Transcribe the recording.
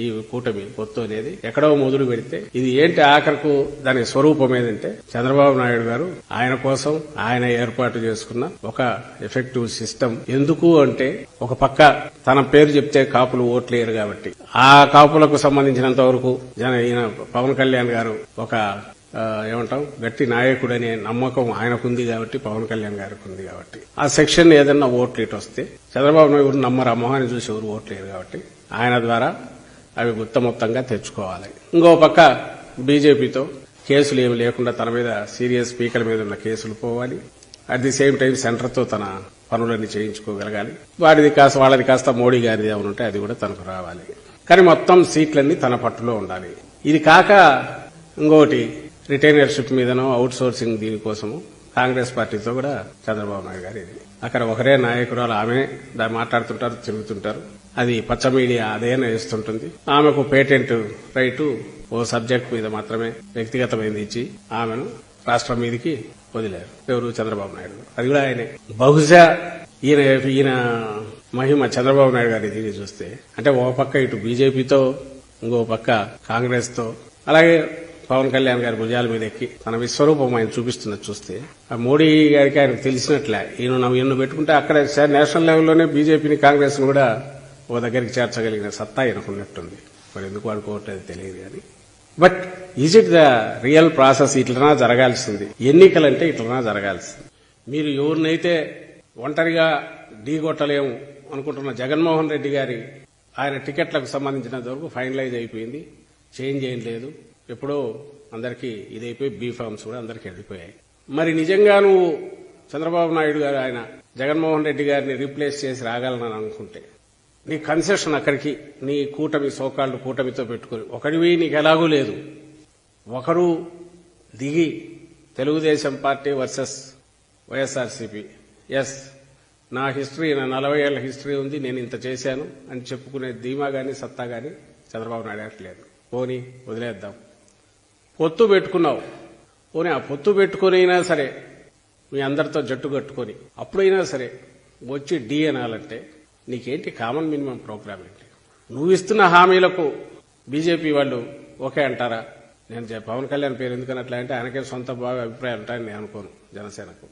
ఈ కూటమి పొత్తు అనేది ఎక్కడో మొదలు పెడితే ఇది ఏంటి ఆఖరకు దాని స్వరూపం ఏదంటే చంద్రబాబు నాయుడు గారు ఆయన కోసం ఆయన ఏర్పాటు చేసుకున్న ఒక ఎఫెక్టివ్ సిస్టమ్. ఎందుకు అంటే ఒక పక్క తన పేరు చెప్తే కాపులు ఓట్లేరు కాబట్టి. ఆ కాపులకు సంబంధించినంత వరకు జన ఈయన పవన్ కళ్యాణ్ గారు ఒక ఏమంటాం గట్టి నాయకుడు అనే నమ్మకం ఆయనకుంది కాబట్టి పవన్ కళ్యాణ్ గారికి ఉంది కాబట్టి. ఆ సెక్షన్ ఏదన్నా ఓట్లు ఇటు వస్తే చంద్రబాబు నాయుడు నమ్మరు? ఆ మొహాన్ని చూసి ఎవరు ఓట్లేరు కాబట్టి. ఆయన ద్వారా అవి గుత్తమొత్తంగా తెచ్చుకోవాలి. ఇంకో పక్క బీజేపీతో కేసులు ఏమి లేకుండా తన మీద సీరియస్ స్పీకర్ మీద ఉన్న కేసులు పోవాలి. అట్ ది సేమ్ టైం సెంటర్తో తన పనులన్నీ చేయించుకోగలగాలి. వాడిది కాస్త వాళ్ళది కాస్త మోడీ గారిది ఉంటే అది కూడా తనకు రావాలి. కానీ మొత్తం సీట్లన్నీ తన పట్టులో ఉండాలి. ఇది కాక ఇంకోటి రిటైనర్షిప్ మీదనో అవుట్ సోర్సింగ్ దీనికోసము కాంగ్రెస్ పార్టీతో కూడా చంద్రబాబు నాయుడు గారు ఇది. అక్కడ ఒకరే నాయకురాలు ఆమె దాన్ని మాట్లాడుతుంటారు తిరుగుతుంటారు. అది పచ్చ మీడియా అదేనా వేస్తుంటుంది ఆమెకు పేటెంట్ రైటు ఓ సబ్జెక్ట్ మీద మాత్రమే వ్యక్తిగతమైంది ఇచ్చి ఆమెను రాష్ట్రం మీదకి వదిలారు. ఎవరు? చంద్రబాబు నాయుడు. అది కూడా ఆయనే. బహుశా ఈయన ఈయన మహిమ చంద్రబాబు నాయుడు గారి దీన్ని చూస్తే అంటే ఓ పక్క ఇటు బీజేపీతో ఇంకో పక్క కాంగ్రెస్తో అలాగే పవన్ కళ్యాణ్ గారి భుజాల మీద ఎక్కి తన విశ్వరూపం ఆయన చూపిస్తున్నది చూస్తే ఆ మోడీ గారికి ఆయనకు తెలిసినట్లే. ఈయన నవ్వు ఈయన పెట్టుకుంటే అక్కడ నేషనల్ లెవెల్లోనే బీజేపీని కాంగ్రెస్ కూడా ఓ దగ్గరికి చేర్చగలిగిన సత్తా ఈయనకున్నట్టుంది. మరి ఎందుకు అనుకోవట్లేదు తెలియదు కానీ. But is it the real process ఇట్లనా జరగాల్సింది. ఎన్నికలంటే ఇట్లనా జరగాల్సింది. మీరు ఎవరినైతే ఒంటరిగా ఢీగొట్టలేము అనుకుంటున్న జగన్మోహన్ రెడ్డి గారి ఆయన టికెట్లకు సంబంధించినంత వరకు ఫైనలైజ్ అయిపోయింది. చేంజ్ ఏం లేదు. ఎప్పుడో అందరికీ ఇదైపోయి బీ ఫార్మ్స్ కూడా అందరికీ వెళ్ళిపోయాయి. మరి నిజంగా నువ్వు చంద్రబాబు నాయుడు గారు ఆయన జగన్మోహన్ రెడ్డి గారిని రీప్లేస్ చేసి రాగలనని అనుకుంటే నీ కన్సెషన్ అక్కడికి నీ కూటమి సోకాళ్ళు కూటమితో పెట్టుకుని ఒకడివి నీకు ఎలాగూ లేదు. ఒకరు దిగి Telugu Desam party versus YSRCP. Yes నా హిస్టరీ నా నలభై ఏళ్ళ హిస్టరీ ఉంది నేను ఇంత చేశాను అని చెప్పుకునే ధీమా గాని సత్తా గాని చంద్రబాబు నాయుడు గారికి లేదు. పోని వదిలేద్దాం. పొత్తు పెట్టుకున్నావు. పోనీ ఆ పొత్తు పెట్టుకుని అయినా సరే మీ అందరితో జట్టు కట్టుకొని అప్పుడైనా సరే వచ్చి డి అనాలంటే నీకేంటి కామన్ మినిమం ప్రోగ్రామ్ ఏంటి? నువ్వు ఇస్తున్న హామీలకు బీజేపీ వాళ్ళు ఓకే అంటారా? నేను పవన్ కళ్యాణ్ పేరు ఎందుకని అట్లా అంటే ఆయనకే సొంత బాగా అభిప్రాయాలు ఉంటాయని నేను అనుకోను జనసేనకు.